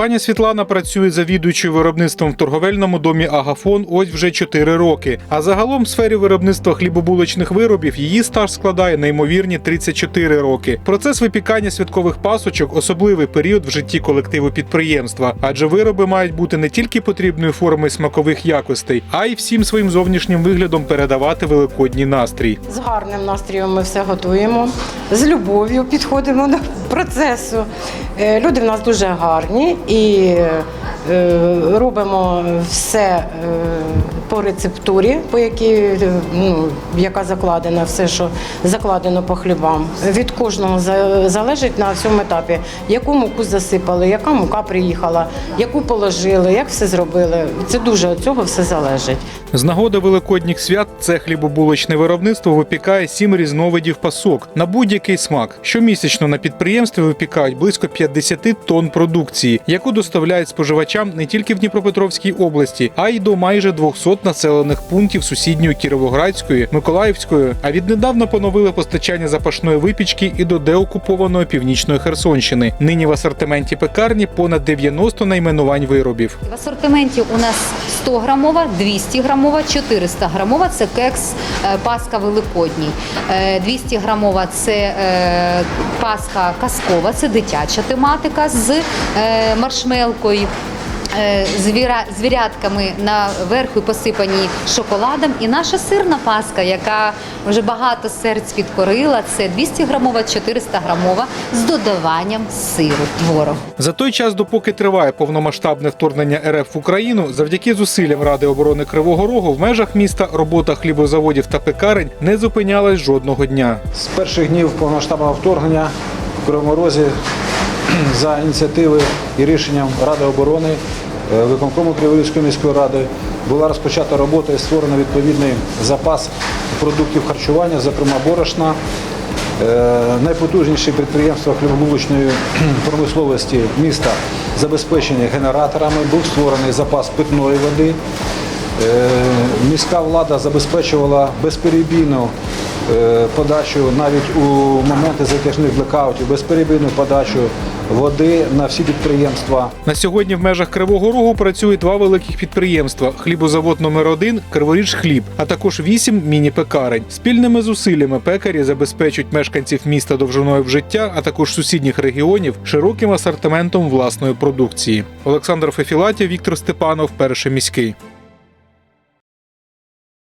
Пані Світлана працює завідуючою виробництвом в торговельному домі Агафон ось вже 4 роки. А загалом в сфері виробництва хлібобулочних виробів її стаж складає неймовірні 34 роки. Процес випікання святкових пасочок особливий період в житті колективу підприємства, адже вироби мають бути не тільки потрібною формою смакових якостей, а й всім своїм зовнішнім виглядом передавати великодній настрій. З гарним настроєм ми все готуємо, з любов'ю підходимо до процесу. Е, Люди в нас дуже гарні і е, робимо все е, по рецептурі, по якій, ну, яка закладена, все, що закладено по хлібам. Від кожного залежить на всьому етапі, яку муку засипали, яка мука приїхала, яку положили, як все зробили. Це дуже від цього все залежить. З нагоди великодніх свят це хлібобулочне виробництво випікає сім різновидів пасок на будь-який смак. Щомісячно на підприємстві випікають близько 50 тонн продукції, яку доставляють споживачам не тільки в Дніпропетровській області, а й до майже 200 населених пунктів сусідньої Кіровоградської, Миколаївської. А віднедавна поновили постачання запашної випічки і до деокупованої північної Херсонщини. Нині в асортименті пекарні понад 90 найменувань виробів. В асортименті у нас 100 грамова, 200 грамова, 400 грамова це кекс е, Пасха Великодній. Е, 200 грамова це е, Пасха казкова, це дитяча тематика з е, маршмелкою. е, Звіра, звірятками наверху посипані шоколадом. І наша сирна паска, яка вже багато серць підкорила, це 200 грамова, 400 грамова з додаванням сиру творог. За той час, допоки триває повномасштабне вторгнення РФ в Україну, завдяки зусиллям Ради оборони Кривого Рогу в межах міста робота хлібозаводів та пекарень не зупинялась жодного дня. З перших днів повномасштабного вторгнення в Кривому Розі за ініціативи і рішенням Ради оборони е, виконкому Криворізької міської ради була розпочата робота і створено відповідний запас продуктів харчування, зокрема борошна. Е, Найпотужніші підприємства хлібобулочної промисловості міста забезпечені генераторами. Був створений запас питної води. Е, Міська влада забезпечувала безперебійну подачу навіть у моменти затяжних блекаутів, безперебійну подачу води на всі підприємства. На сьогодні в межах Кривого Рогу працює два великих підприємства: хлібозавод номер 1 Криворіж хліб, а також вісім міні-пекарень. Спільними зусиллями пекарі забезпечують мешканців міста довжиною в життя, а також сусідніх регіонів широким асортиментом власної продукції. Олександр Фефілатів, Віктор Степанов, перший міський.